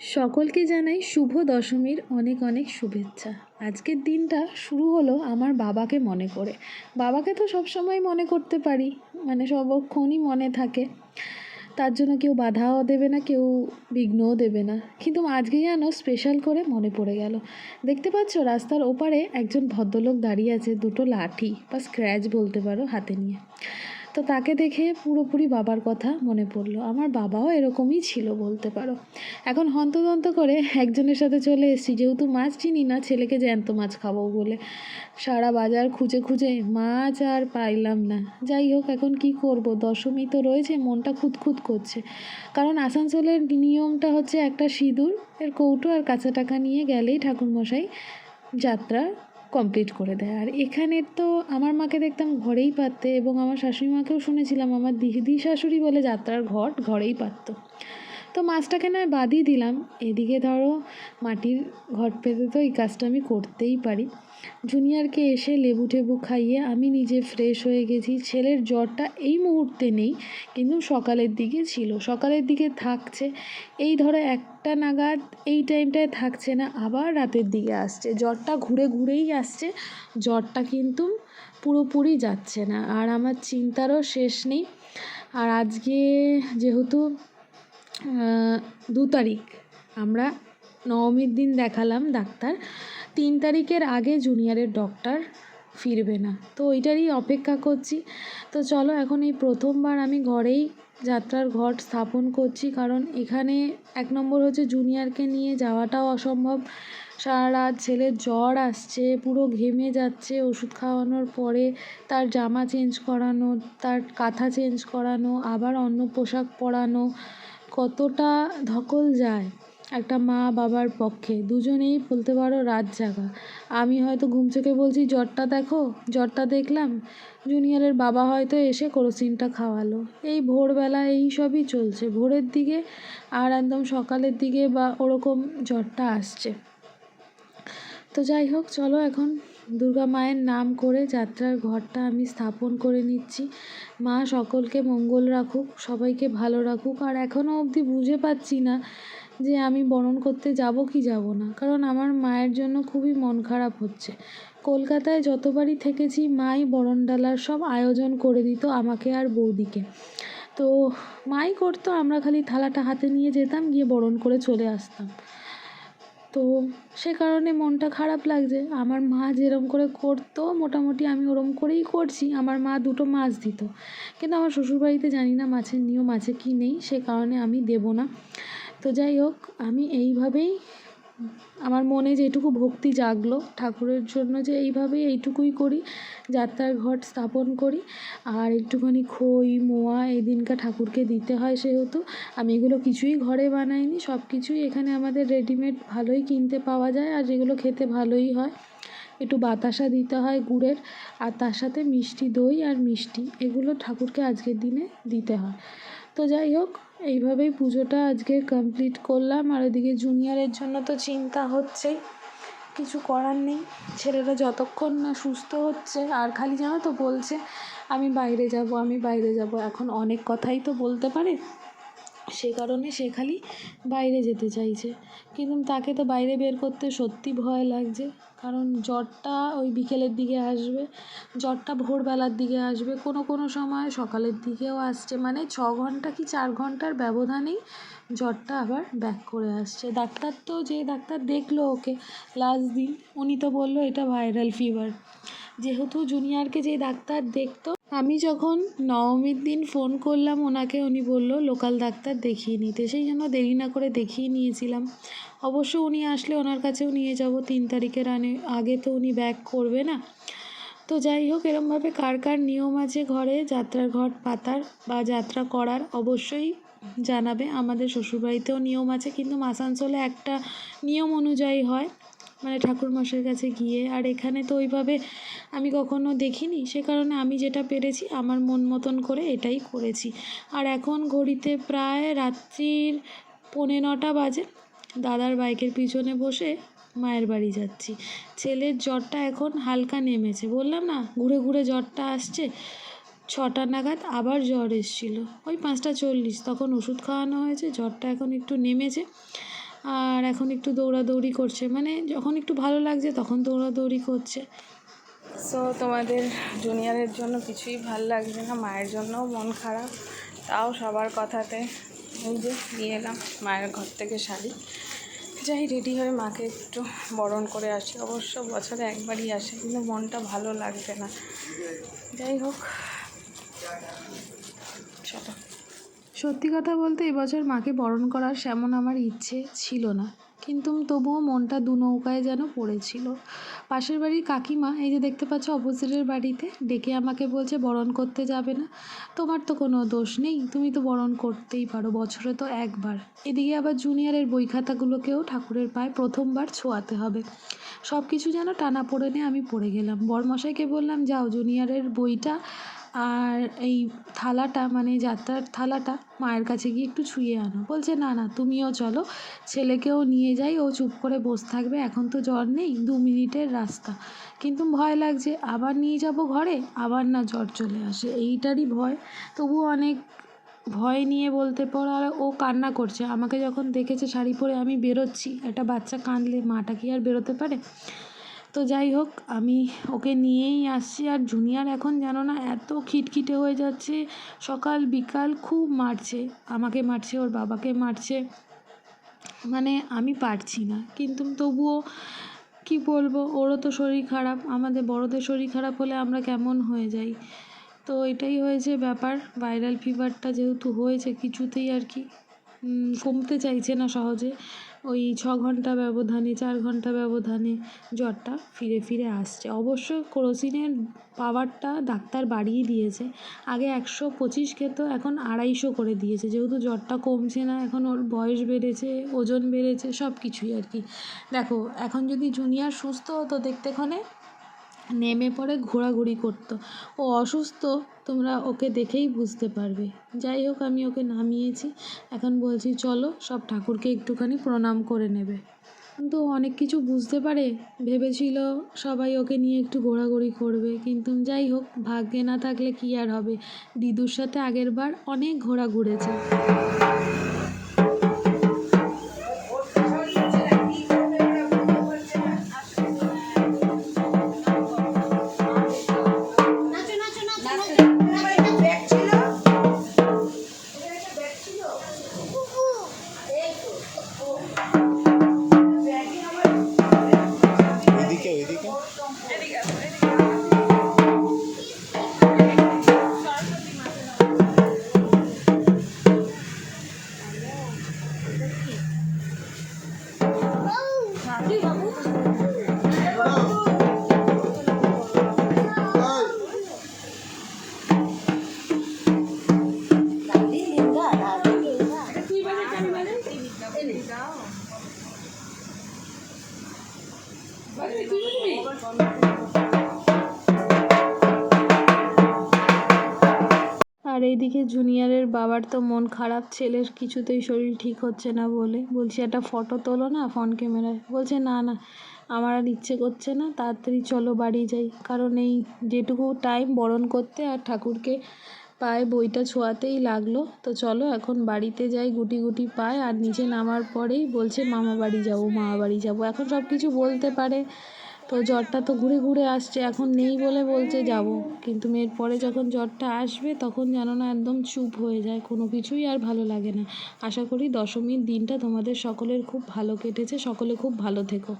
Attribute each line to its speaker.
Speaker 1: সকলকে জানাই শুভ দশমীর অনেক অনেক শুভেচ্ছা। আজকের দিনটা শুরু হলো আমার বাবাকে মনে করে। বাবাকে তো সবসময় মনে করতে পারি মানে সবক্ষণই মনে থাকে। তার জন্য কেউ বাধাও দেবে না, কেউ বিঘ্নও দেবে না। কিন্তু আজকে যেন স্পেশাল করে মনে পড়ে গেল। দেখতে পাচ্ছ, রাস্তার ওপারে একজন ভদ্রলোক দাঁড়িয়ে আছে দুটো লাঠি বা স্ক্র্যাচ বলতে পারো হাতে নিয়ে। তো তাকে দেখে পুরোপুরি বাবার কথা মনে পড়ল। আমার বাবাও এরকমই ছিল বলতে পারো। এখন হন্তদন্ত করে একজনের সাথে চলে এসেছি। যেহেতু মাছ চিনি না, ছেলেকে জ্যান্ত মাছ খাব বলে। সারা বাজার খুঁজে খুঁজে মাছ আর পাইলাম না। যাই হোক, এখন কি করব? দশমী তো রয়েছে, মনটা খুঁতখুত করছে। কারণ আসানসোলের নিয়মটা হচ্ছে একটা সিঁদুর, এর কৌটো আর কাঁচা টাকা নিয়ে গেলেই ঠাকুরমশাই যাত্রা কমপ্লিট করে দেয়। আর এখানে তো আমার মাকে দেখতাম ঘরেই পাততে এবং আমার শাশুড়ি মাকেও শুনেছিলাম, আমার দিদি শাশুড়ি বলে যাত্রার ঘট ঘরেই পাততো। তো মাছটাকে নয় বাদই দিলাম। এদিকে ধরো মাটির ঘট পেতে তো এই কাজটা আমি করতেই পারি। জুনিয়রকে এসে লেবু টেবু খাইয়ে আমি নিজে ফ্রেশ হয়ে গেছি। ছেলের জ্বরটা এই মুহূর্তে নেই, কিন্তু সকালের দিকে ছিল। সকালের দিকে থাকছে, এই ধরো একটা নাগাদ এই টাইমটায় থাকছে না, আবার রাতের দিকে আসছে। জ্বরটা ঘুরে ঘুরেই আসছে, জ্বরটা কিন্তু পুরোপুরি যাচ্ছে না। আর আমার চিন্তারও শেষ নেই। আর আজকে যেহেতু দু তারিখ, আমরা নবমীর দিন দেখালাম ডাক্তার। তিন তারিখের আগে জুনিয়রের ডক্টর ফিরবে না। তো ওইটারই অপেক্ষা করছি। তো চলো এখন এই প্রথমবার আমি ঘরেই যাত্রার ঘট স্থাপন করছি। কারণ এখানে এক নম্বর হচ্ছে জুনিয়রকে নিয়ে যাওয়াটাও অসম্ভব। সারা রাত ছেলের জ্বর আসছে, পুরো ঘেমে যাচ্ছে, ওষুধ খাওয়ানোর পরে তার জামা চেঞ্জ করানো, তার কাঁথা চেঞ্জ করানো, আবার অন্য পোশাক পরানো, কতটা ধকল যায়। একটা মা বাবার পক্ষে। দুজনেই বলতে পারো রাত জাগা। আমি হয়তো ঘুম চোখে বলছি, জ্বরটা দেখো, জ্বরটা দেখলাম। জুনিয়রের বাবা হয়তো এসে কেরোসিনটা খাওয়ালো। এই ভোরবেলা এই সবই চলছে। ভোরের দিকে আর একদম সকালের দিকে বা ওরকম জ্বরটা আসছে। তো যাই হোক, চলো এখন দুর্গা মায়ের নাম করে যাত্রার ঘরটা আমি স্থাপন করে নিচ্ছি। মা সকলকে মঙ্গল রাখুক, সবাইকে ভালো রাখুক। আর এখনও অবধি বুঝে পাচ্ছি না যে আমি বরণ করতে যাব কি যাব না। কারণ আমার মায়ের জন্য খুবই মন খারাপ হচ্ছে। কলকাতায় যতবারই থেকেছি, মাই বরণ ডালার সব আয়োজন করে দিত আমাকে আর বৌদিকে। তো মাই করতো, আমরা খালি থালাটা হাতে নিয়ে যেতাম, গিয়ে বরণ করে চলে আসতাম। তো সে কারণে মনটা খারাপ লাগছে। আমার মা যেরম করে করতো, মোটামুটি আমি ওরম করেই করছি। আমার মা দুটো মাছ দিত। কিন্তু আমার শ্বশুরবাড়িতে জানি না মাছের নিয়ম আছে কি নেই, সে কারণে আমি দেবো না। তো যাই হোক, আমি এইভাবেই আমার মনে যেটুকু ভক্তি জাগলো ঠাকুরের জন্য যে এইভাবেই এইটুকুই করি যাত্রার ঘট স্থাপন করি। আর একটুখানি খই, মোয়া এই দিনকার ঠাকুরকে দিতে হয় সেহেতু। আমি এগুলো কিছুই ঘরে বানাইনি সব কিছুই এখানে আমাদের রেডিমেড ভালোই কিনতে পাওয়া যায় আর যেগুলো খেতে ভালোই হয়। একটু বাতাসা দিতে হয় গুড়ের, আর তার সাথে মিষ্টি দই আর মিষ্টি, এগুলো ঠাকুরকে আজকের দিনে দিতে হয়। তো যাই হোক, এইভাবেই পুজোটা আজকে কমপ্লিট করলাম। আর ওদিকে জুনিয়রের জন্য তো চিন্তা হচ্ছেই। কিছু করার নেই। ছেলেরা যতক্ষণ না সুস্থ হচ্ছে, আর খালি জানো তো বলছে, আমি বাইরে যাব, আমি বাইরে যাব। এখন অনেক কথাই তো বলতে পারে। সে কারণে সে খালি বাইরে যেতে চাইছে। কিন্তু তাকে তো বাইরে বের করতে সত্যি ভয় লাগছে। কারণ জ্বরটা ওই বিকেলের দিকে আসবে, জ্বরটা ভোরবেলার দিকে আসবে। কোনো কোনো সময় সকালের দিকেও আসছে। মানে ছ ঘণ্টা কি চার ঘণ্টার ব্যবধানেই জ্বরটা আবার ব্যাক করে আসছে। ডাক্তার তো যে ডাক্তার দেখল ওকে লাস্ট দিন, উনি তো বলল এটা ভাইরাল ফিভার যেহেতু জুনিয়রকে যে ডাক্তার দেখতো, আমি যখন নবমীর দিন ফোন করলাম, ওনাকে উনি বলল লোকাল ডাক্তার দেখিয়ে নিতে সেই জন্য দেরি না করে দেখিয়ে নিয়েছিলাম। অবশ্য উনি আসলে ওনার কাছেও নিয়ে যাব, তিন তারিখের আনে, আগে তো উনি ব্যাক করবে না। তো যাই হোক, এরমভাবে কার কার নিয়ম আছে ঘরে, যাত্রার ঘট পাতার বা যাত্রা করার, অবশ্যই জানাবে। আমাদের শ্বশুরবাড়িতেও নিয়ম আছে, কিন্তু আসানসোলে একটা নিয়ম অনুযায়ী হয়। মানে ঠাকুরমশাইয়ের কাছে গিয়ে, আর এখানে তো ওইভাবে আমি কখনো দেখিনি। সে কারণে আমি যেটা পেরেছি, আমার মন মতন করে এটাই করেছি। আর এখন ঘড়িতে প্রায় রাত্রির পৌনে নটা বাজে। দাদার বাইকের পিছনে বসে মায়ের বাড়ি যাচ্ছি। ছেলের জ্বরটা এখন হালকা নেমেছে। বললাম, না, ঘুরে ঘুরে জ্বরটা আসছে। ছটা নাগাদ আবার জ্বর এসেছিল। ওই পাঁচটা চল্লিশ। তখন ওষুধ খাওয়ানো হয়েছে, জ্বরটা এখন একটু নেমেছে। আর এখন একটু দৌড়াদৌড়ি করছে। মানে যখন একটু ভালো লাগছে তখন দৌড়াদৌড়ি করছে।
Speaker 2: সো তোমাদের জুনিয়রের জন্য কিছুই ভালো লাগছে না, মায়ের জন্যও মন খারাপ, তাও সবার কথাতে এই যে নিয়ে এলাম, মায়ের ঘর থেকে শাড়ি। যাই রেডি হয়ে মাকে একটু বরণ করে আসি। অবশ্য বছরে একবারই আসে, কিন্তু মনটা ভালো লাগবে না। যাই হোক, চলো।
Speaker 1: সত্যি কথা বলতে এবছর মাকে বরণ করার সেমন আমার ইচ্ছে ছিল না। কিন্তু তবুও মনটা দু নৌকায় যেন পড়েছিল। পাশের বাড়ির কাকিমা, এই যে দেখতে পাচ্ছ অপোজিটের বাড়িতে, ডেকে আমাকে বলছে, বরণ করতে যাবে না। তোমার তো কোনো দোষ নেই। তুমি তো বরণ করতেই পারো। বছরে তো একবার। এদিকে আবার জুনিয়রের বই খাতাগুলোকেও ঠাকুরের পায়ে প্রথমবার ছোঁয়াতে হবে। সব কিছু যেন টানা নিয়ে আমি পড়ে গেলাম। বরমশাইকে বললাম, যাও জুনিয়রের বইটা আর এই থালাটা মানে যাত্রার থালাটা মায়ের কাছে গিয়ে একটু ছুঁয়ে আনো। বলছে, না না, তুমিও চলো। ছেলেকেও নিয়ে যাই, ও চুপ করে বসে থাকবে। এখন তো জ্বর নেই, দু মিনিটের রাস্তা। কিন্তু ভয় লাগছে, আবার নিয়ে যাব ঘরে? আবার না জ্বর চলে আসে। এইটারই ভয়। তবুও অনেক ভয় নিয়ে বলতে পর আর ও কান্না করছে। আমাকে যখন দেখেছে শাড়ি পরে আমি বেরোচ্ছি। একটা বাচ্চা কাঁদলে মাটা কি আর বেরোতে পারে? তো যাই হোক, আমি ওকে নিয়েই আসছি। আর জুনিয়র এখন জানো না এত খিটখিটে হয়ে যাচ্ছে। সকাল বিকাল খুব মারছে, আমাকে মারছে, ওর বাবাকে মারছে। মানে আমি পারছি না, কিন্তু তবুও কি বলব, ওরও তো শরীর খারাপ, আমাদের বড়দের শরীর খারাপ হলে আমরা কেমন হয়ে যাই? তো এটাই হয়েছে ব্যাপার, ভাইরাল ফিভারটা যেহেতু হয়েছে কিছুতেই আর কি। কমতে চাইছে না সহজে। ওই ছ ঘণ্টা ব্যবধানে, চার ঘণ্টা ব্যবধানে জ্বরটা ফিরে ফিরে আসছে। অবশ্য ক্রোসিনের পাওয়ারটা ডাক্তার বাড়িয়ে দিয়েছে। আগে একশো পঁচিশ খেত, এখন আড়াইশো করে দিয়েছে। যেহেতু জ্বরটা কমছে না, এখন ওর বয়স বেড়েছে, ওজন বেড়েছে সব কিছুই আর কি। দেখো, এখন যদি জুনিয়র সুস্থ হতো দেখতে ক্ষণে নেমে পড়ে ঘোরাঘুরি করতো। ও অসুস্থ, তোমরা ওকে দেখেই বুঝতে পারবে। যাই হোক, আমি ওকে নামিয়েছি। এখন বলছি, চলো, সব ঠাকুরকে একটুখানি প্রণাম করে নেবে। কিন্তু অনেক কিছু বুঝতে পারে। ভেবেছিল সবাই ওকে নিয়ে একটু ঘোরাঘুরি করবে। কিন্তু যাই হোক, ভাগ্যে না থাকলে কি আর হবে? দিদুর সাথে আগের বার অনেক ঘোরা ঘুরেছে বাবার তো মন খারাপ, ছেলের কিছুতেই শরীর ঠিক হচ্ছে না বলে। বলছি, একটা ফটো তোলো না ফোন ক্যামেরায় বলছে, না না, আমার আর ইচ্ছে করছে না, তাড়াতাড়ি চলো বাড়ি যাই। কারণ এই যেটুকু টাইম বরণ করতে আর ঠাকুরকে পায়ে বইটা ছোঁয়াতেই লাগল, তো চলো এখন বাড়িতে যাই, গুটি গুটি পায়, আর নিচে নামার পরেই বলছে, মামা বাড়ি যাব মামা বাড়ি যাব। এখন সব কিছু বলতে পারে তো জ্বরটা তো ঘুরে ঘুরে আসছে, এখন নেই বলে বলছে যাব। কিন্তু মেয়ের পরে যখন জ্বরটা আসবে, তখন যেন না একদম চুপ হয়ে যায়, কোনো কিছুই আর ভালো লাগে না। আশা করি দশমীর দিনটা তোমাদের সকলের খুব ভালো কেটেছে, সকলে খুব ভালো থেকো।